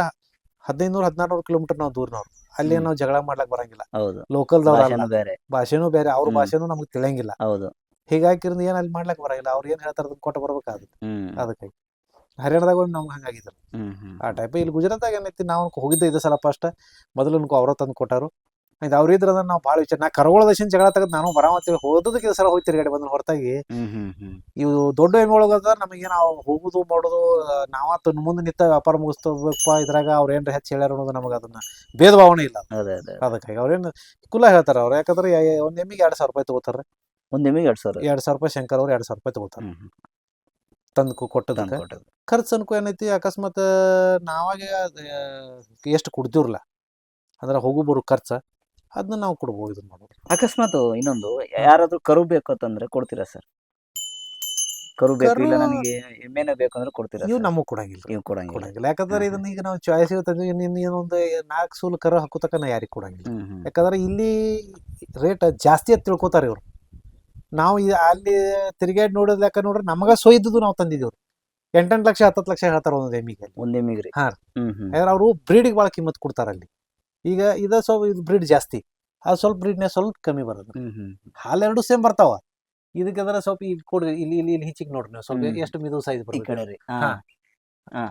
ಹದಿನೈದು ನೂರ ಹದಿನಾರು ಕಿಲೋಮೀಟರ್ ನಾವು ದೂರ್ನವ್ರು ಅಲ್ಲಿ. ನಾವು ಜಗಳ ಮಾಡ್ಲಕ್ ಬರಂಗಿಲ್ಲ. ಲೋಕಲ್ ಭಾಷೆನೂ ಬೇರೆ. ಅವ್ರ. ಭಾಷೆನೂ ನಮ್ಗೆ ತಿಳಿಯಂಗಿಲ್ಲ. ಹೌದು. ಹೀಗಾಗಿ ಏನ್ ಅಲ್ಲಿ ಮಾಡ್ಲಕ್ ಬರಂಗಿಲ್ಲ. ಅವ್ರ ಏನ್ ಹೇಳ್ತಾರ ಅದನ್ನ ಕೊಟ್ಟು ಬರ್ಬೇಕಾಗುತ್ತೆ. ಅದಕ್ಕಾಗಿ. ಅದಕ್ಕೆ ಹರಿಯಾಣದಾಗ ಒಂದು ನಮ್ಗೆ ಹ್ಮ್. ಆ ಟೈಪ್ ಇಲ್ಲಿ ಗುಜರಾತ್ದಾಗ ಏನೈತಿ ನಾವು ಹೋಗಿದ್ದೆ ಇದೆ ಸಲ ಫಸ್ಟ್ ಮೊದಲು ಅವ್ರ ತಂದು ಕೊಟ್ಟಾರು. ಆಯ್ತು ಅವ್ರ ಇದ್ರ ನಾವು ಭಾಳ ವಿಚಾರ ನಾ ಕರಗೋಳ ದಶಿನ ಜಗಳ ತಗದ್ ನಾನು ಬರಾಮಂತೇಳಿ ಹೋದದಕ್ಕೆ ಇದು ಸಲ ಹೋಗಿ ತಿರ್ಗಾಡಿ ಬಂದ ಹೊರತಾಗಿ. ಇವು ದೊಡ್ಡ ಎಮ್ಮೆ ಒಳಗ ನಮಗೆ ನಾವು ಹೋಗುದು ಮಾಡೋದು ನಾವ ಮುಂದೆ ನಿಂತ ವ್ಯಾಪಾರ ಮುಗಿಸ್ತೋಬೇಕಪ್ಪ ಇದ್ರಾಗ ಅವ್ರ ಏನ್ರ ಹೆಚ್ಚು ಹೇಳ್ಯಾರ ಅನ್ನೋದು ನಮಗೆ ಅದನ್ನ ಭೇದ ಭಾವನೆ ಇಲ್ಲ. ಅದೇ ಅದೇ ಅದಕ್ಕಾಗಿ ಅವ್ರೇನು ಕುಲ ಹೇಳ್ತಾರ ಅವ್ರು. ಯಾಕಂದ್ರೆ ಒಂದ್ ಎಮ್ಮಿಗೆ ಎರಡ್ ಸಾವಿರ ರೂಪಾಯಿ ತಗೋತಾರ ಒಂದ್ ಎಮ್ಮಿಗೆ ಎರಡ್ ಸಾವಿರ? ಎರಡ್ ಸಾವಿರ ರೂಪಾಯಿ ಶಂಕರ್ ಅವ್ರು ಎರಡ್ ಸಾವಿರ ರೂಪಾಯಿ ತಗೋತಾರ. ತಂದು ಕೊಟ್ಟದ ಕೊಟ್ಟದಕ್ಕೆ. ಖರ್ಚು ಅನ್ಕೋ ಏನೈತಿ ಅಕಸ್ಮಾತ್ ನಾವಾಗೆ ಎಷ್ಟು ಕೊಡ್ತೀವ್ರಲ್ಲ ಅಂದ್ರೆ ಹೋಗು ಬರು ಖರ್ಚ. ಅದನ್ನ ನಾವು ಕೊಡ್ಬೋದು ಇದನ್ನ ಅಕಸ್ಮಾತ್ ಇನ್ನೊಂದು ಯಾರಾದ್ರೂ ಕರು ಬೇಕು ಅಂತಂದ್ರೆ ಕೊಡ್ತೀರಾ ಸರ್? ಕರು ಬೇಕು ಇಲ್ಲ ನನಗೆ ಎಮ್ಮೆನೆ ಬೇಕು ಅಂದ್ರೆ ಕೊಡ್ತೀರಾ ಇವು ನಮಗೆ ಕೊಡಂಗಿಲ್ಲ. ನೀವು ಕೊಡಂಗಿಲ್ಲ. ಕೊಡಂಗಿಲ್ಲ. ಯಾಕಂದ್ರೆ ಇದನ್ನ ಈಗ ನಾವು ಚಾಯ್ಸ್ ತಂದ್ವಿ ನಿನ್ನ ಏನೊಂದು ನಾಲ್ಕು ಸೂಲು ಕರು ಹಾಕೋತಕ ನಾ ಯಾರಿಗೆ ಕೊಡಂಗಿಲ್ಲ. ಯಾಕಂದ್ರೆ ಇಲ್ಲಿ ರೇಟ್ ಜಾಸ್ತಿ ಅಂತ ತಿಳ್ಕೊತಾರೆ ಇವ್ರು. ನಾವು ಅಲ್ಲಿ ತಿರುಗಾಡಿ ನೋಡೋದು ಲೆಕ್ಕ ನೋಡ್ರಿ ನಮಗ ಸೊಯ್ದು ನಾವು ತಂದಿದ್ದೇವ್ರು. ಎಂಟೆಂಟು ಲಕ್ಷ ಹತ್ತತ್ತು ಲಕ್ಷ ಹೇಳ್ತಾರ ಒಂದ್ ಎಮ್ಮಿಗೆ ಒಂದ್ ಎಮ್ಮಿಗೆ ಹಾ. ಹಾಂ ಯಾಕಂದ್ರೆ ಅವರು ಬ್ರೀಡಿಗೆ ಭಾಳ ಕಿಮ್ಮತ್ ಕೊಡ್ತಾರ ಅಲ್ಲಿ. ಈಗ ಇದ ಸ್ವಲ್ಪ ಇದು ಬ್ರೀಡ್ ಜಾಸ್ತಿ. ಅದು ಸ್ವಲ್ಪ ಬ್ರೀಡ್ನೇ ಸ್ವಲ್ಪ ಕಮ್ಮಿ ಬರೋದು. ಹಾಲೆರಡು ಸೇಮ್ ಬರ್ತಾವ. ಇದಕ್ಕಂದ್ರೆ ಸ್ವಲ್ಪ ಇಲ್ಲಿ ಕೊಡ್ರಿ ಇಲ್ಲಿ ಇಲ್ಲಿ ಇಲ್ಲಿ ಹೆಚ್ಚಿಗೆ ನೋಡ್ರಿ ನೀವು. ಸ್ವಲ್ಪ. ಎಷ್ಟು ಮಿದು ಸೈಜ್ ಬರ್ತೀವಿ ಬರ್ತದೆ.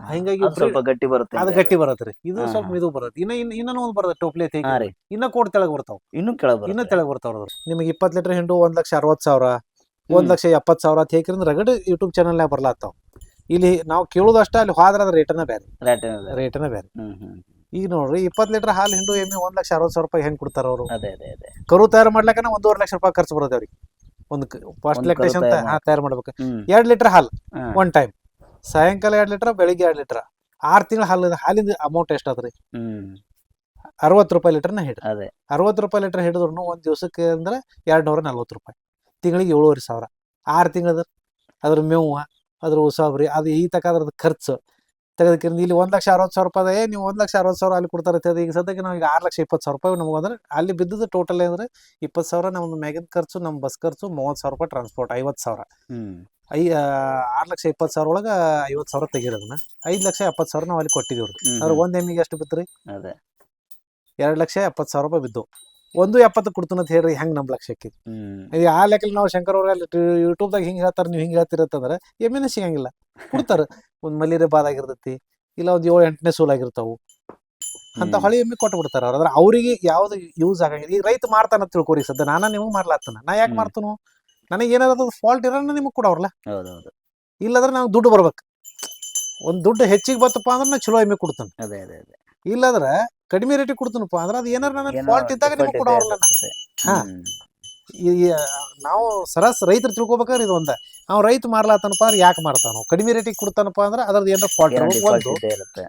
ಹಿಂಗಾಗಿ ಸ್ವಲ್ಪ ಗಟ್ಟಿ ಬರುತ್ತೆ. ಅದು ಗಟ್ಟಿ ಬರುತ್ತೆ ಇದು ಸ್ವಲ್ಪ ಮಿದು ಬರುತ್ತೆ. ಇನ್ನ ಇನ್ನ ಇನ್ನೂ ಒಂದು ಬರುತ್ತೆ ಟೋಪ್ಲಿ ಐತಿ ಇನ್ನ ಕೋಡ್ ತೆಳಗ್ ಬರ್ತಾವ. ಇನ್ನು ಕೆಳಗ್ ಇನ್ನ ತೆಳಗ್ ಬರ್ತಾವ ನಿಮಗೆ ಇಪ್ಪತ್ತು ಲೀಟರ್ ಹಿಂಡು ಒಂದ್ ಲಕ್ಷ ಅರವತ್ ಸಾವಿರ ಒಂದ್. ಲಕ್ಷ ಎಪ್ಪತ್ ಸಾವಿರ ಅಂತ ರಗಡ್ ಯೂಟ್ಯೂಬ್ ಚಾನಲ್ನಾಗ ಬರ್ಲಾತ್ತಾವ ಇಲ್ಲಿ ನಾವು ಕೇಳುದಷ್ಟ ಅಲ್ಲಿ ಹೋದ್ರ ಅದ್ರ ರೇಟನ ಬೇರೆ. ರೇಟನ ಬೇರೆ. ಈಗ ನೋಡ್ರಿ ಇಪ್ಪತ್ತು ಲೀಟರ್ ಹಾಲು ಹಿಂಡು ಎಮ್ಮೆ ಒಂದ್ ಲಕ್ಷ ಅರವತ್ತು ಸಾವಿರ ರೂಪಾಯಿ ಹೆಂಗ್ ಕೊಡ್ತಾರ ಅವರು? ಅದೇ ಅದೇ ಅದೇ. ಕರು ತಯಾರು ಮಾಡ್ಲಕ್ಕನ ಒಂದೂವರೆ ಲಕ್ಷ ರೂಪಾಯಿ ಖರ್ಚು ಬರುತ್ತೆ ಅವ್ರಿಗೆ. ಒಂದು ಫಸ್ಟ್ ಲೆಕ್ಟೇಷನ್ ತಯಾರ್ ಮಾಡ್ಬೇಕು. ಎರಡ್ ಲೀಟರ್ ಹಾಲು. ಒನ್ ಟೈಮ್ ಸಾಯಂಕಾಲ ಎರಡ್ ಲೀಟರ್ ಬೆಳಿಗ್ಗೆ ಎರಡ್ ಲೀಟರ್. ಆರ್ ತಿಂಗಳ ಹಾಲು ಹಾಲಿಂದ ಅಮೌಂಟ್ ಎಷ್ಟಾದ್ರಿ ಆದ್ರಿ ಅರವತ್ತು ರೂಪಾಯಿ ಲೀಟರ್ನ ಅದೇ. ಅರವತ್ತು ರೂಪಾಯಿ ಲೀಟರ್ ಹಿಡಿದ್ರು ಒಂದ್ ದಿವಸಕ್ಕೆ ಅಂದ್ರೆ ಎರಡ್ ನೂರ ನಲ್ವತ್ತು ರೂಪಾಯಿ. ತಿಂಗಳಿಗೆ ಏಳುವರೆ ಸಾವಿರ. ಆರು ತಿಂಗಳದ ಅದ್ರ ಮೇವು ಅದ್ರ ಉಸಾಬ್ರಿ ಅದು ಈ ತಕ್ಕ ಅದ್ರದ್ದು ಖರ್ಚು. ತೆಗೆದಕ್ಕಿಂತ ಇಲ್ಲಿ ಒಂದು ಲಕ್ಷ ಅರವತ್ತು ಸಾವಿರ ರೂಪಾಯಿ ಅದೇ ನೀವು ಒಂದು ಲಕ್ಷ ಅರವತ್ತು ಸಾವಿರ ಅಲ್ಲಿ ಕೊಡ್ತಾರೆ ಅಂತ ಈಗ ಸದ್ಯಕ್ಕೆ ನಾವು ಈಗ ಆರು ಲಕ್ಷ ಇಪ್ಪತ್ತು ಸಾವಿರ ರೂಪಾಯಿ ನಮ್ಗೆ ಅಂದ್ರೆ ಅಲ್ಲಿ ಬಿದ್ದದ್ದು ಟೋಟಲ್ ಅಂದ್ರೆ ಇಪ್ಪತ್ತು ಸಾವಿರ ನಮ್ದು ಮ್ಯಾಗಿನ ಖರ್ಚು ನಮ್ಮ ಬಸ್ ಖರ್ಚು ಮೂವತ್ತು ಸಾವಿರ ರೂಪಾಯಿ ಟ್ರಾನ್ಸ್ಪೋರ್ಟ್ ಐವತ್ತು ಸಾವಿರ. ಐ ಆರು ಲಕ್ಷ ಇಪ್ಪತ್ತು ಸಾವಿರ ಒಳಗೆ ಐವತ್ತು ಸಾವಿರ ತೆಗಿರೋದನ್ನ ಐದು ಲಕ್ಷ ಎಪ್ಪತ್ತು ಸಾವಿರ ನಾವು ಅಲ್ಲಿ ಕೊಟ್ಟಿದ್ದೀವಿ ಅದ್ರ ಒಂದು ಎಮ್ಮಿಗೆ ಎಷ್ಟು ಬಿತ್ತರಿ? ಅದೇ. ಎರಡು ಲಕ್ಷ ಎಪ್ಪತ್ತು ಸಾವಿರ ರೂಪಾಯಿ ಬಿದ್ದು. ಒಂದು ಎಪ್ಪತ್ತು ಕೊಡ್ತೀನಿ ಅಂತ ಹೇಳ್ರಿ ಹೆಂಗ್ ನಮ್ಮ ಲಕ್ಷಕ್ಕೆ? ಇದು ಆ ಲೆಕ್ಕಲ್ಲಿ ನಾವು ಶಂಕರ್ ಅವ್ರ ಯೂಟ್ಯೂಬ್ದಾಗ ಹಿಂಗೆ ಹೇಳ್ತಾರೆ ನೀವು ಹಿಂಗೆ ಹೇಳ್ತಿರತ್ತಂದ್ರೆ ಎಮ್ಮೆನೇ ಸಿಗಂಗಿಲ್ಲ. ಕೊಡ್ತಾರೆ. ಒಂದು ಮಲೇರಿಯಾ ಬಾದ್ ಆಗಿರ್ತೈತಿ ಇಲ್ಲ ಒಂದು ಏಳು ಎಂಟನೇ ಸೂಲ್ ಆಗಿರ್ತಾವು. ಅಂತ ಹೊಳೆ ಎಮ್ಮೆ ಕೊಟ್ಟು ಬಿಡ್ತಾರ ಅವ್ರ. ಅಂದ್ರೆ ಅವ್ರಿಗೆ ಯಾವ್ದು ಯೂಸ್ ಆಗಂಗಿಲ್ಲ. ಈಗ ರೈತ ಮಾರ್ತಾನ ತಿಳ್ಕೊರಿ ಸದ್ದ ನಾನ ನಿಮಗೆ ಮಾರ್ಲಾತ್ತನ ನಾ ಯಾಕೆ ಮಾಡ್ತನು ಮಾರ್ತನು? ನನಗೆ ಏನಾದ್ರು ಫಾಲ್ಟ್ ಇರೋ ನಿಮಗೆ ಕೊಡವ್ರಲ್ಲ ಇಲ್ಲಾದ್ರೆ ನಾವು ದುಡ್ಡು ಬರ್ಬೇಕು. ಒಂದು ದುಡ್ಡು ಹೆಚ್ಚಿಗೆ ಬತ್ತಪ್ಪ ಅಂದ್ರೆ ನಾ ಚಲೋ ಎಮ್ಮೆ ಕೊಡ್ತಾನೆ. ಅದೇ ಅದೇ ಅದೇ. ಇಲ್ಲಂದ್ರೆ ಕಡಿಮೆ ರೇಟಿಗೆ ಕೊಡ್ತಾನಪ್ಪ ಅಂದ್ರೆ ಅದು ಏನಾರ ನನಗೆ ಫಾಲ್ಟ್ ಇದ್ದಾಗ ನಿಮಗೆ ಕೊಡೋರಲ್ಲ. ಹಾ. ಈ ನಾವು ಸರಸ್ ರೈತರು ತಿಳ್ಕೊಬೇಕಾದ್ರೆ ಇದು ಒಂದ. ಅವ್ ರೈತ ಮಾರ್ಲಾತನಪ್ಪ ಅಂದ್ರೆ ಯಾಕೆ ಮಾರ್ತಾನೋ? ಕಡಿಮೆ ರೇಟಿಗೆ ಕೊಡ್ತಾನಪ್ಪ ಅಂದ್ರೆ ಅದ್ರದ್ದು ಏನೋ ಒಂದು ಇರುತ್ತೆ.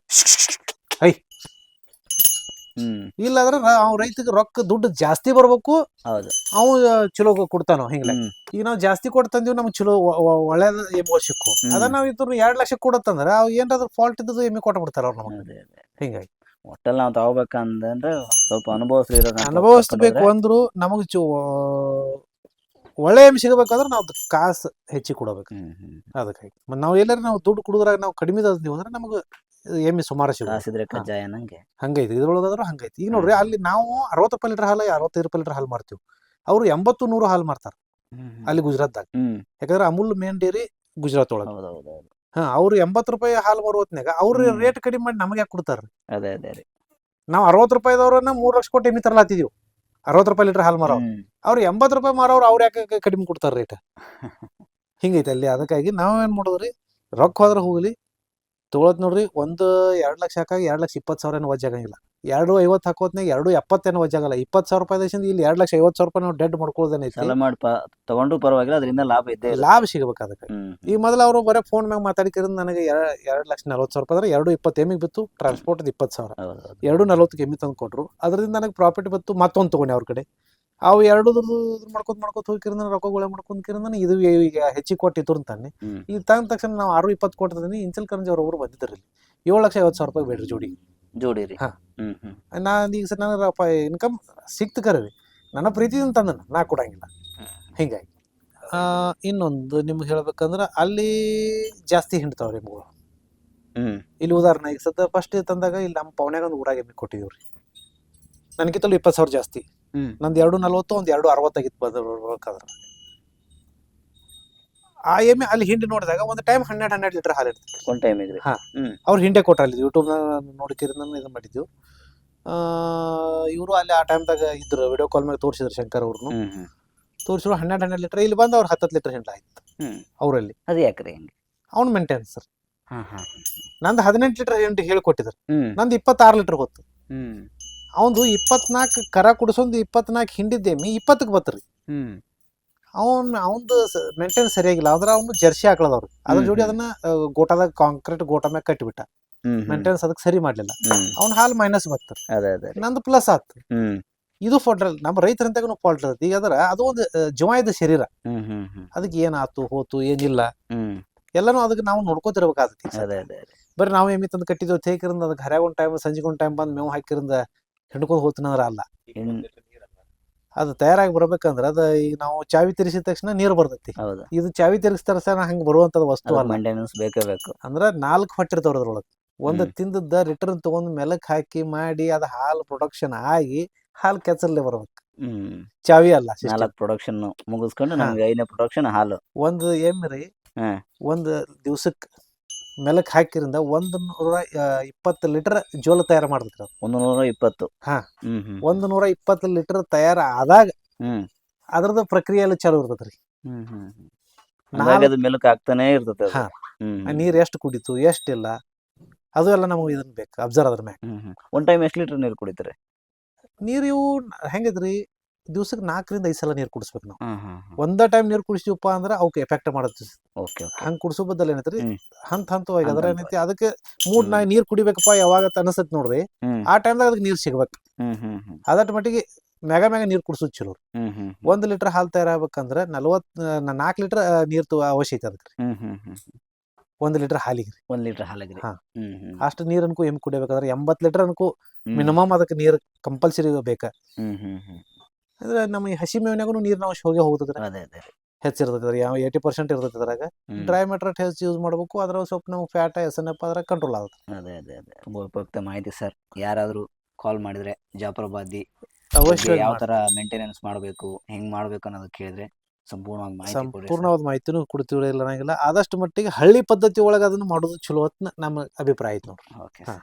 ಐ. ಇಲ್ಲಾಂದ್ರೆ ಅವ್ ರೈತಗೆ ರೊಕ್ಕ ದುಡ್ಡು ಜಾಸ್ತಿ ಬರ್ಬೇಕು. ಹೌದು. ಅವ್ ಚಲೋ ಕೊಡ್ತಾನೋ ಹಿಂಗ್ಲೆ. ಈಗ ನಾವು ಜಾಸ್ತಿ ಕೊಟ್ಟು ತಂದಿವಿ ನಮ್ಗೆ ಚಲೋ ಒಳ್ಳೇದ ಎಮ್ಮೆ ಸಿಕ್ಕು ಹ್ಮ್. ಅದ ನಾವ್ ಇದ್ರ ಎರಡ್ ಲಕ್ಷ ಕೊಡತ್ತಂದ್ರ ಅವ್ ಏನಾದ್ರು ಫಾಲ್ಟ್ ಇದ್ದು ಎಮ್ಮೆ ಕೊಟ್ಟು ಬಿಡ್ತಾರ ಅವ್ರು ನಮ್ಗೆ. ಹಿಂಗಾಗಿ. ಒಟ್ಟಲ್ಲಿ ನಾವು ತಗೋಬೇಕಂದ್ರೆ ಸ್ವಲ್ಪ ಅನುಭವ ಇರೋ ಅನುಭವಿಸ್ಬೇಕು ಅಂದ್ರು ನಮಗ್ ಚು ಒಳ್ಳೆ ಸಿಗಬೇಕಾದ್ರೆ ನಾವು ಕಾಸು ಹೆಚ್ಚಿ ಕೊಡಬೇಕು. ಅದಕ್ಕಾಗಿ. ಮತ್ತ್ ನಾವು ಎಲ್ಲಾರು ನಾವು ದುಡ್ಡು ಕುಡಿದ್ರಾಗ ನಾವು ಕಡಿಮೆ ನೀವು ಅಂದ್ರೆ ನಮಗೆ ಎಮ್ಮೆ ಸುಮಾರು ಸಿಗುತ್ತೆ ಕಾಸಿದ್ರೆ ಕಜ್ಜಾಯ ನಂಗೆ. ಹಂಗೈತಿ. ಇದ್ರೊಳಗಾದ್ರೂ ಹಂಗೈತಿ. ಈಗ ನೋಡ್ರಿ ಅಲ್ಲಿ ನಾವು ಅರವತ್ತು ರೂಪಾಯಿ ಲೀಟರ್ ಹಾಲ ಅರವತ್ತೈದು ರೂಪಾಯಿ ಲೀಟರ್ ಹಾಲು ಮಾರ್ತೀವಿ. ಅವ್ರು ಎಂಬತ್ತು ನೂರು ಹಾಲು ಮಾರ್ತಾರ. ಅಲ್ಲಿ ಗುಜರಾತ್ದಾಗ. ಯಾಕಂದ್ರೆ ಅಮೂಲ್ ಮೇನ್ ಡೇರಿ ಗುಜರಾತ್ ಒಳಗೆ. ಹಾ ಅವ್ರು ಎಂಬತ್ತು ರೂಪಾಯಿ ಹಾಲು ಮಾರೋ ಹೊತ್ನ್ಯಾಗ ಅವ್ರ ಹ್ಮ್. ರೇಟ್ ಕಡಿಮೆ ಮಾಡಿ ನಮಗೆ ಯಾಕೆ ಕೊಡ್ತಾರ ಅದೇ ಅದೇ ರೀ. ನಾವು ಅರವತ್ತು ರೂಪಾಯಿದವ್ರನ್ನ ಮೂರು ಲಕ್ಷ ಕೊಟ್ಟು ಎಮ್ಮಿ ತರಲಾತಿದೀವಿ ಅರವತ್ತು ರೂಪಾಯಿ ಲೀಟರ್ ಹಾಲು ಮಾರೋ ಹ್ಮ್. ಅವ್ರು ಎಂಬತ್ತು ರೂಪಾಯಿ ಮಾರೋರು ಅವ್ರು ಯಾಕೆ ಕಡಿಮೆ ಕೊಡ್ತಾರ ರೇಟ್ ಹಿಂಗೈತೆ ಅಲ್ಲಿ ಅದಕ್ಕಾಗಿ ನಾವೇನ್ ಮಾಡೋದ್ರಿ? ರೊಕ್ಕ ಹೋದ್ರೆ ಹೋಗ್ಲಿ. ತಗೊಳತ್ ನೋಡ್ರಿ ಒಂದು ಎರಡ್ ಲಕ್ಷ ಹಾಕಾಗಿ ಎರಡು ಲಕ್ಷ ಇಪ್ಪತ್ತು ಸಾವಿರ ಏನು ವಜ್ಜೆ ಆಗಂಗಿಲ್ಲ. ಎರಡು ಐವತ್ತು ಹಾಕೋತ್ನಾಗ ಎರಡು ಎಪ್ಪತ್ತೇನು ವಜಾಗಲ್ಲ. ಇಪ್ಪತ್ತು ಸಾವಿರ ರೂಪಾಯಿ ದೇಶದಿಂದ ಇಲ್ಲಿ ಎರಡು ಲಕ್ಷ ಐವತ್ತು ಸಾವಿರ ರೂಪಾಯಿ ನಾವು ಡೆಡ್ ಮಾಡ್ಕೊಳ್ದೇನೆ ಸಾಲ ಮಾಡಿ ಪ ತಗೊಂಡು ಪರವಾಗಿಲ್ಲ ಅದರಿಂದ ಲಾಭ ಇದ್ದೇ ಲಾಭ ಸಿಗಬೇಕು ಅದಕ್ಕೆ. ಈ ಮೊದಲು ಅವರು ಬರೀ ಫೋನ್ ಮ್ಯಾಗ ಮಾತಾಡಿಕಿರೋದು ನನಗೆ ಎರಡು ಲಕ್ಷ ನಲ್ವತ್ತು ಸಾವಿರ ರೂಪಾಯಿ ಅಂದ್ರೆ ಎರಡು ಇಪ್ಪತ್ತು ಎಮಿಗೆ ಬಿತ್ತು ಟ್ರಾನ್ಸ್ಪೋರ್ಟ್ ಇಪ್ಪತ್ತು ಸಾವಿರ. ಎರಡು ನಲ್ವತ್ತು ಎಮ್ಮಿ ತಂದು ಕೊಟ್ಟರು ಅದರಿಂದ ನನಗೆ ಪ್ರಾಫಿಟ್ ಬಂತು ಮತ್ತೊಂದು ತೊಗೊಂಡೆ ಅವ್ರ ಕಡೆ. ಅವು ಎರಡು ಮಾಡ್ಕೊತ ಮಾಡ್ಕೊತ ಹೋಗಿರಿಂದ ರೊಕ್ಕಗಳೇ ಮಾಡ್ಕೊಂಡ್ ಕಿರಿಂದ ಇದು ಈಗ ಹೆಚ್ಚಿಗೆ ಕೊಟ್ಟಿತ್ತು ಅಂತಾನೆ. ಈಗ ತಂದ ತಕ್ಷಣ ನಾವು ಆರು ಇಪ್ಪತ್ತು ಕೊಟ್ಟಿದ್ದೀನಿ ಇಂಚಲ್ ಕರಂಜಿ ಅವ್ರ ಒಬ್ಬರು ಬಂದಿದ್ರಲ್ಲಿ ಏಳು ಲಕ್ಷ ಐವತ್ತು ಸಾವಿರ ರೂಪಾಯಿ ಬೇಡ್ರಿ ಜೋಡಿ. ಜೋಡಿ ರೀ ಹಾ. ಹ್ಮ್ ಹ್ಮ್. ನಾನು ಈಗ ಸರ್ ನನಗೆ ಇನ್ಕಮ್ ಸಿಕ್ತ ಕರೆ ರೀ ನನ್ನ ಪ್ರೀತಿಯಿಂದ ತಂದನ ನಾ ಕೊಡಂಗಿಲ್ಲ. ಹಿಂಗಾಗಿ. ಆ, ಇನ್ನೊಂದು ನಿಮ್ಗೆ ಹೇಳ್ಬೇಕಂದ್ರೆ ಅಲ್ಲಿ ಜಾಸ್ತಿ ಹಿಂಡ್ತಾವ್ರಿ ಮಗಳು. ಹ್ಮ್. ಇಲ್ಲಿ ಉದಾಹರಣೆ ಈಗ ಸದ್ಯ ಫಸ್ಟ್ ತಂದಾಗ ಇಲ್ಲಿ ನಮ್ಮ ಪವನ್ಯಾಗ ಒಂದು ಊರಾಗ ಎಮ್ಮೆ ಕೊಟ್ಟಿದ್ದೀವ್ರಿ ನನಗಿತ್ತಲ್ಲಿ ಇಪ್ಪತ್ತು ಸಾವಿರ ಜಾಸ್ತಿ. ಹ್ಮ್. ನಂದು ಎರಡು ನಲ್ವತ್ತು ಒಂದು ಎರಡು ಅರವತ್ತಾಗಿತ್ತು ಬರ್ಬೇಕಾದ್ರೆ ಆ ಎಮ್ಮೆ ಅಲ್ಲಿ ಹಿಂಡಿ ನೋಡಿದಾಗ ಒಂದು ಟೈಮ್ ಹನ್ನೆರಡು ಹನ್ನೆರಡು ಲೀಟರ್ ಹಾಲು ಇರ್ತದೆ. ಒಂದ್ ಇದ್ರಿ. ಹಾ. ಅವ್ರು ಹಿಂಡೆ ಕೊಟ್ಟ ಅಲ್ಲಿ ಯೂಟ್ಯೂಬ್ ನೋಡಿಕಿರಿ ನಾನು ಇದು ಮಾಡಿದ್ವು ಇವರು ಅಲ್ಲಿ ಆ ಟೈಮ್ದಾಗ ಇದ್ರು ವಿಡಿಯೋ ಕಾಲ್ ಮ್ಯಾಗ ತೋರಿಸಿದ್ರು ಶಂಕರ್ ಅವ್ರನ್ನು ಹ್ಮ್ ಹ್ಮ್. ತೋರಿಸಿದ್ರು ಹನ್ನೆರಡು ಹನ್ನೆರಡು ಲೀಟರ್ ಇಲ್ಲಿ ಬಂದು ಅವ್ರು ಹತ್ತತ್ತು ಲೀಟರ್ ಹಿಂಡ ಆಯ್ತು. ಹ್ಮ್. ಅವರಲ್ಲಿ. ಅದು ಯಾಕ್ರಿ ಹೆಂಗೆ? ಅವ್ನು ಮೇಂಟೆನ್ಸ್ ಸರ್ ಹಾ ಹಾ. ನಂದು ಹದಿನೆಂಟು ಲೀಟರ್ ಹಿಂಡಿ ಹೇಳ್ಕೊಟ್ಟಿದ್ರು. ಹ್ಮ್. ನಂದು ಇಪ್ಪತ್ತಾರು ಲೀಟರ್ ಹೊತ್ತು ಹ್ಮ್. ಅವಂದು ಇಪ್ಪತ್ನಾಲ್ಕು ಕರ ಕುಡಿಸೊಂದು ಇಪ್ಪತ್ನಾಲ್ಕು ಹಿಂಡಿದ್ದೇಮಿ ಇಪ್ಪತ್ತಕ್ಕೆ ಬತ್ರಿ. ಹ್ಮ್. ಅವನ್ ಅವಂದು ಮೇಂಟೈನ್ ಸರಿಯಾಗಿಲ್ಲ. ಅಂದ್ರೆ ಅವನು ಜರ್ಸಿ ಹಾಕ್ಲದವ್ರು ಅದ್ರ ಜೋಡಿ ಅದನ್ನ ಗೋಟಾದಾಗ ಕಾಂಕ್ರೀಟ್ ಗೋಟ ಮ್ಯಾಗ ಕಟ್ಟಿಬಿಟ್ಟ ಮೇಂಟೈನ್ಸ್ ಮೇಂಟೆನೆನ್ಸ್ ಅದಕ್ಕೆ ಸರಿ ಮಾಡ್ಲಿಲ್ಲ. ಅವ್ನ ಹಾಲು ಮೈನಸ್ ಬತ್ತ ಅದೇ ಅದೇ ರೀ. ನಂದು ಪ್ಲಸ್ ಆತು. ಇದು ಫಾಲ್ಟ್ ನಮ್ಮ ರೈತರಂತಾಗೂ ಫಾಲ್ಟ್ ಇರತ್ತೆ ಈಗ ಅದರ ಅದು ಒಂದು ಆ, ಜೀವ ಇದ್ದ ಶರೀರ ಅದಕ್ಕೆ ಏನಾತು ಹೋತು ಏನಿಲ್ಲ. ಎಲ್ಲಾನು ಅದಕ್ಕೆ ನಾವು ನೋಡ್ಕೋತಿರ್ಬೇಕಾಗತ್ತೆ ಅದೇ. ಬರೀ ನಾವು ಎಮ್ಮಿ ತಂದು ಕಟ್ಟಿದ್ವಿ ತೇಕಿರಿಂದ ಅದಕ್ಕೆ ಹರ್ಯಾಗ ಒಂದು ಟೈಮ್ ಸಂಜೆಗೆ ಒಂದು ಟೈಮ್ ಬಂದು ಮೇವು ಹಾಕಿರಿಂದ ಹಿಡ್ಕೊಂಡು ಹೋಗ್ತೀನಂದ್ರ ಅಲ್ಲ. ಅದು ತಯಾರಾಗಿ ಬರ್ಬೇಕಂದ್ರ ಅದ ಈಗ ನಾವು ಚಾವಿ ತಿರ್ಸಿದ ತಕ್ಷಣ ನೀರು ಬರ್ತೈತಿ ಹೌದು ಇದು ಚಾವಿ ತಿರ್ಗಿಸ್ತಾರ ಸರ್ ಹಂಗ ಬರುವಂತ ವಸ್ತು ಅಲ್ಲ ಮೇಂಟೆನೆನ್ಸ್ ಬೇಕೇ ಬೇಕು ಅಂದ್ರ ನಾಲ್ಕು ಹೊಟ್ಟಿರ್ತಾವ್ರ ಅದ್ರೊಳಗೆ ಒಂದು. ತಿಂದದ್ದ ರಿಟರ್ನ್ ತಗೊಂಡ್ ಮೆಲಕ್ ಹಾಕಿ ಮಾಡಿ ಅದ ಹಾಲ್ ಪ್ರೊಡಕ್ಷನ್ ಆಗಿ ಹಾಲು ಕೆಸರ್ಲೆ ಬರ್ಬೇಕು ಚಾವಿ ಅಲ್ಲ. ನಾಲ್ಕು ಪ್ರೊಡಕ್ಷನ್ ಮುಗಿಸ್ಕೊಂಡು. ನಮ್ಗೆ ಐದನೇ ಪ್ರೊಡಕ್ಷನ್ ಹಾಲು ಒಂದು ಎಮ್ಮೆ ರೀ. ಒಂದು ದಿವ್ಸಕ್ಕೆ ಮೆಲಕ್ ಹಾಕಿರಿಂದ ಒಂದು ನೂರ ಇಪ್ಪತ್ತು ಲೀಟರ್ ಜೋಳ ತಯಾರ ಮಾಡ್ತೈತ್ರಿ ಒಂದ್ ನೂರ ಇಪ್ಪತ್ತು. ಹಾ. ಹ್ಮ್ ಹ್ಮ್. ಒಂದು ನೂರ ಇಪ್ಪತ್ತು ಲೀಟರ್ ತಯಾರ ಆದಾಗ ಹ್ಮ್. ಪ್ರಕ್ರಿಯೆ ಪ್ರಕ್ರಿಯೆಯಲ್ಲಿ ಚಾಲು ಇರ್ತೈತ್ರಿ ಹ್ಮ್ ಹ್ಮ್ ಹ್ಮ್. ಹಂಗಾಗಿ ಅದು ಮೆಲುಕು ಆಗ್ತಾನೆ ಇರ್ತದೆ ಅದು. ಹಾ. ಹ್ಮ್ ಆ ನೀರ್ ಎಷ್ಟು ಕುಡಿತು ಎಷ್ಟಿಲ್ಲ ಅದು ಎಲ್ಲ ನಮಗೆ ಇದನ್ ಬೇಕು ಅಬ್ಸರ್ವ್ ಅದ್ರ ಮ್ಯಾಗ. ಹ್ಮ್ ಹ್ಮ್. ಒಂದ್ ಟೈಮ್ ಎಷ್ಟು ಲೀಟರ್ ನೀರು ಕುಡಿತಾರೆ? ನೀರು ಇವು ಹೆಂಗೈತ್ರಿ ದಿವ್ಸಕ್ಕೆ ನಾಲ್ಕರಿಂದ ಐದು ಸಲ ನೀರು ಕುಡಿಸ್ಬೇಕು ನಾವು. ಒಂದ ಟೈಮ್ ನೀರು ಕುಡಿಸ್ತೀವಪ್ಪ ಅಂದ್ರೆ ಅವಕ್ಕೆ ಎಫೆಕ್ಟ್ ಮಾಡುತ್ತೆ. ಹಂಗೆ ಕುಡಿಸೋ ಬದಲ್ ಏನೈತ್ರಿ. ಹಂತ ಹಂತವಾಗಿ ಅದ್ರ ಏನೈತಿ? ಅದಕ್ಕೆ ಮೂಡ್ ನಾ ನೀರು ಕುಡಿಬೇಕಪ್ಪ ಯಾವಾಗ ಅನಸತ್ ನೋಡ್ರಿ. ಆ ಟೈಮ್ದಾಗ ಅದಕ್ಕೆ ನೀರು ಸಿಗ್ಬೇಕು. ಅದಟ್ ಮಟ್ಟಿಗೆ ಮ್ಯಾಗ ಮ್ಯಾಗ ನೀರ್ ಕುಡಿಸೋದು ಚಲೋ ಒಂದ್ ಲೀಟರ್ ಹಾಲು ತಯಾರಾಗ್ಬೇಕಂದ್ರೆ ನಲ್ವತ್ ನಾಲ್ಕು ಲೀಟರ್ ನೀರ್ ತು ಅವಶ್ಯ ಐತೆ ಅದಕ್ಕೆ ಒಂದ್ ಲೀಟರ್ ಹಾಲಿಗೆ. ಒಂದ್ ಲೀಟರ್ ಹಾಲಿಗೆ ಅಷ್ಟು ನೀರ್ ಅನ್ಕು ಎಂ ಕುಡಿಬೇಕಂದ್ರೆ ಎಂಬತ್ ಲೀಟರ್ ಅನ್ಕು. ಮಿನಿಮಮ್ ಅದಕ್ಕೆ ನೀರ್ ಕಂಪಲ್ಸರಿ ಬೇಕ. ಅಂದ್ರೆ ನಮ್ಮ ಈ ಹಸಿ ಮೇವಿನಾಗೂ ನೀರಿನ ಅಂಶ ಹೋಗಿ ಹೋಗ್ತದ್ರಿ ಅದೇ ಅದೇ. ಯಾವ ಏಯ್ಟಿ ಪರ್ಸೆಂಟ್ ಇರ್ತೈತಿ ಅದ್ರಾಗ ಹ್ಮ್. ಡ್ರೈ ಮೆಟ್ರೆಟ್ ಹೆಚ್ಚು ಯೂಸ್ ಮಾಡ್ಬೇಕು ಅದ್ರ ಸ್ವಲ್ಪ ನಮ್ಗೆ ಫ್ಯಾಟ್ ಎಸ್ ಎನ್ ಎಫ್ ಅದ್ರ ಕಂಟ್ರೋಲ್ ಆಗುತ್ತೆ. ಅದೇ ಅದೇ ಅದೇ. ತುಂಬಾ ಉಪಯುಕ್ತ ಮಾಹಿತಿ ಸರ್ ಯಾರಾದರೂ ಕಾಲ್ ಮಾಡಿದ್ರೆ ಜಾಫರಾಬಾದಿ ಅವಶ್ಯ ಯಾವ ತರ ಮೇಂಟೆನೆನ್ಸ್ ಮಾಡಬೇಕು ಹೆಂಗ್ ಮಾಡ್ಬೇಕು ಅನ್ನೋದು ಕೇಳಿದ್ರೆ ಸಂಪೂರ್ಣವಾಗಿ ಮಾಹಿತಿ ಕೊಡಿ ಸಂಪೂರ್ಣವಾದ ಮಾಹಿತಿನೂ ಕೊಡ್ತೀವಿ ಇಲ್ಲ ಅನ್ನಂಗಿಲ್ಲ ಆದಷ್ಟು ಮಟ್ಟಿಗೆ ಹಳ್ಳಿ ಪದ್ಧತಿ ಒಳಗೆ ಅದನ್ನ ಮಾಡೋದು ಚಲೋ ಅಂತ ನಮ್ಮ ಅಭಿಪ್ರಾಯ ಐತಿ ನೋಡ್ರಿ. ಓಕೆ ಹಾ.